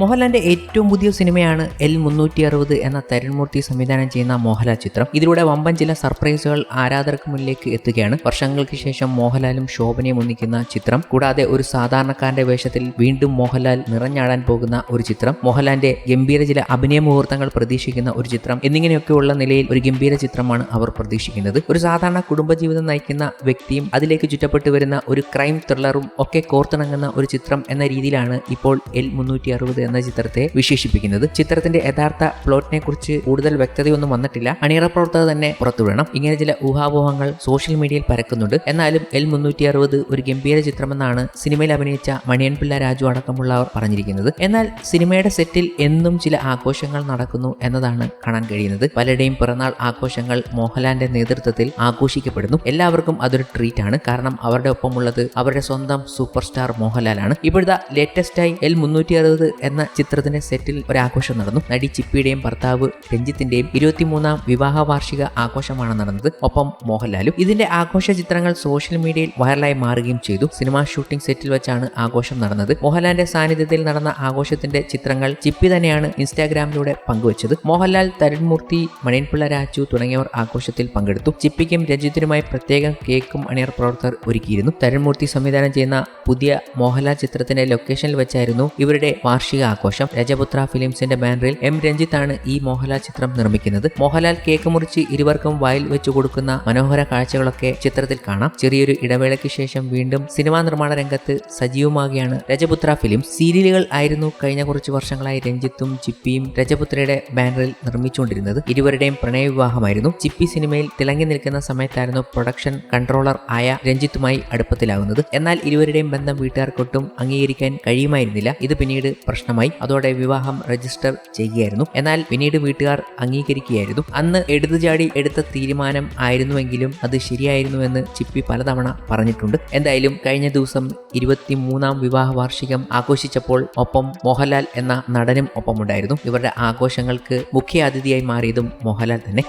മോഹൻലാലിന്റെ ഏറ്റവും പുതിയ സിനിമയാണ് എൽ മുന്നൂറ്റി അറുപത് എന്ന തരുൺമൂർത്തി സംവിധാനം ചെയ്യുന്ന മോഹൻലാൽ ചിത്രം. ഇതിലൂടെ വമ്പൻ ചില സർപ്രൈസുകൾ ആരാധകർക്ക് മുന്നിലേക്ക് എത്തുകയാണ്. വർഷങ്ങൾക്ക് ശേഷം മോഹൻലാലും ശോഭനയും ഒന്നിക്കുന്ന ചിത്രം. കൂടാതെ ഒരു സാധാരണക്കാരന്റെ വേഷത്തിൽ വീണ്ടും മോഹൻലാൽ നിറഞ്ഞാടാൻ പോകുന്ന ഒരു ചിത്രം. മോഹൻലാലിന്റെ ഗംഭീര ചില അഭിനയ മുഹൂർത്തങ്ങൾ പ്രതീക്ഷിക്കുന്ന ഒരു ചിത്രം. എന്നിങ്ങനെയൊക്കെയുള്ള നിലയിൽ ഒരു ഗംഭീര ചിത്രമാണ് അവർ പ്രതീക്ഷിക്കുന്നത്. ഒരു സാധാരണ കുടുംബജീവിതം നയിക്കുന്ന വ്യക്തിയും അതിലേക്ക് ചുറ്റപ്പെട്ടു വരുന്ന ഒരു ക്രൈം ത്രില്ലറും ഒക്കെ കോർത്തിണങ്ങുന്ന ഒരു ചിത്രം എന്ന രീതിയിലാണ് ഇപ്പോൾ എൽ മുന്നൂറ്റി അറുപത് എന്ന ചിത്രത്തെ വിശേഷിപ്പിക്കുന്നത്. ചിത്രത്തിന്റെ യഥാർത്ഥ പ്ലോട്ടിനെ കുറിച്ച് കൂടുതൽ വ്യക്തതയൊന്നും വന്നിട്ടില്ല. അണിയറ പ്രവർത്തകർ തന്നെ പുറത്തുവിടണം ഇങ്ങനെ ചില ഊഹാപോഹങ്ങൾ സോഷ്യൽ മീഡിയയിൽ പരക്കുന്നുണ്ട്. എന്നാലും എൽ മുന്നൂറ്റി അറുപത് ഒരു ഗംഭീര ചിത്രമെന്നാണ് സിനിമയിൽ അഭിനയിച്ച മണിയൻപിള്ള രാജു അടക്കമുള്ളവർ പറഞ്ഞിരിക്കുന്നത്. എന്നാൽ സിനിമയുടെ സെറ്റിൽ എന്നും ചില ആഘോഷങ്ങൾ നടക്കുന്നു എന്നതാണ് കാണാൻ കഴിയുന്നത്. പലരുടെയും പിറന്നാൾ ആഘോഷങ്ങൾ മോഹൻലാലിന്റെ നേതൃത്വത്തിൽ ആഘോഷിക്കപ്പെടുന്നു. എല്ലാവർക്കും അതൊരു ട്രീറ്റ് ആണ് കാരണം അവരുടെ ഒപ്പമുള്ളത് അവരുടെ സ്വന്തം സൂപ്പർ സ്റ്റാർ മോഹൻലാലാണ്. ഇപ്പോഴത്തെ ലേറ്റസ്റ്റായി എൽ മുന്നൂറ്റി അറുപത് എന്ന ചിത്രത്തിന്റെ സെറ്റിൽ ഒരാഘോഷം നടന്നു. നടി ചിപ്പിയുടെയും ഭർത്താവ് രഞ്ജിത്തിന്റെയും ഇരുപത്തിമൂന്നാം വിവാഹ വാർഷിക ആഘോഷമാണ് നടന്നത്. ഒപ്പം മോഹൻലാലും. ഇതിന്റെ ആഘോഷ ചിത്രങ്ങൾ സോഷ്യൽ മീഡിയയിൽ വൈറലായി മാറുകയും ചെയ്തു. സിനിമാ ഷൂട്ടിംഗ് സെറ്റിൽ വെച്ചാണ് ആഘോഷം നടന്നത്. മോഹൻലാലിന്റെ സാന്നിധ്യത്തിൽ നടന്ന ആഘോഷത്തിന്റെ ചിത്രങ്ങൾ ചിപ്പി തന്നെയാണ് ഇൻസ്റ്റാഗ്രാമിലൂടെ പങ്കുവച്ചത്. മോഹൻലാൽ തരുൺമൂർത്തി മണിയൻപിള്ള രാജു തുടങ്ങിയവർ ആഘോഷത്തിൽ പങ്കെടുത്തു. ചിപ്പിക്കും രഞ്ജിത്തിനുമായി പ്രത്യേകം കേക്കും അണിയർ പ്രവർത്തകർ ഒരുക്കിയിരുന്നു. തരുൺമൂർത്തി സംവിധാനം ചെയ്യുന്ന പുതിയ മോഹൻലാൽ ചിത്രത്തിന്റെ ലൊക്കേഷനിൽ വെച്ചായിരുന്നു ഇവരുടെ വാർഷിക ആഘോഷം. രജപുത്ര ഫിലിംസിന്റെ ബാനറിൽ എം രഞ്ജിത്താണ് ഈ മോഹൻലാൽ ചിത്രം നിർമ്മിക്കുന്നത്. മോഹൻലാൽ കേക്ക് മുറിച്ച് ഇരുവർക്കും വായിൽ വെച്ചു കൊടുക്കുന്ന മനോഹര കാഴ്ചകളൊക്കെ ചിത്രത്തിൽ കാണാം. ചെറിയൊരു ഇടവേളയ്ക്ക് ശേഷം വീണ്ടും സിനിമാ നിർമ്മാണ രംഗത്ത് സജീവമാകുകയാണ് രജപുത്ര ഫിലിം സീരിയലുകൾ ആയിരുന്നു കഴിഞ്ഞ കുറച്ച് വർഷങ്ങളായി രഞ്ജിത്തും ചിപ്പിയും രജപുത്രയുടെ ബാനറിൽ നിർമ്മിച്ചുകൊണ്ടിരുന്നത്. ഇരുവരുടെയും പ്രണയവിവാഹമായിരുന്നു. ചിപ്പി സിനിമയിൽ തിളങ്ങി നിൽക്കുന്ന സമയത്തായിരുന്നു പ്രൊഡക്ഷൻ കൺട്രോളർ ആയ രഞ്ജിത്തുമായി അടുപ്പത്തിലാകുന്നത് എന്നാൽ ഇരുവരുടെയും ബന്ധം വീട്ടുകാർക്കൊട്ടും അംഗീകരിക്കാൻ കഴിയുമായിരുന്നില്ല. ഇത് പിന്നീട് പ്രശ്നമായി അതോടെ വിവാഹം രജിസ്റ്റർ ചെയ്യുകയായിരുന്നു. എന്നാൽ പിന്നീട് വീട്ടുകാർ അംഗീകരിക്കുകയായിരുന്നു. അന്ന് എടുത്തുചാടി എടുത്ത തീരുമാനം ആയിരുന്നുവെങ്കിലും അത് ശരിയായിരുന്നുവെന്ന് ചിപ്പി പലതവണ പറഞ്ഞിട്ടുണ്ട്. എന്തായാലും കഴിഞ്ഞ ദിവസം ഇരുപത്തിമൂന്നാം വിവാഹ വാർഷികം ആഘോഷിച്ചപ്പോൾ ഒപ്പം മോഹൻലാൽ എന്ന നടനും ഒപ്പമുണ്ടായിരുന്നു. ഇവരുടെ ആഘോഷങ്ങൾക്ക് മുഖ്യ അതിഥിയായി മാറിയതും മോഹൻലാൽ തന്നെ.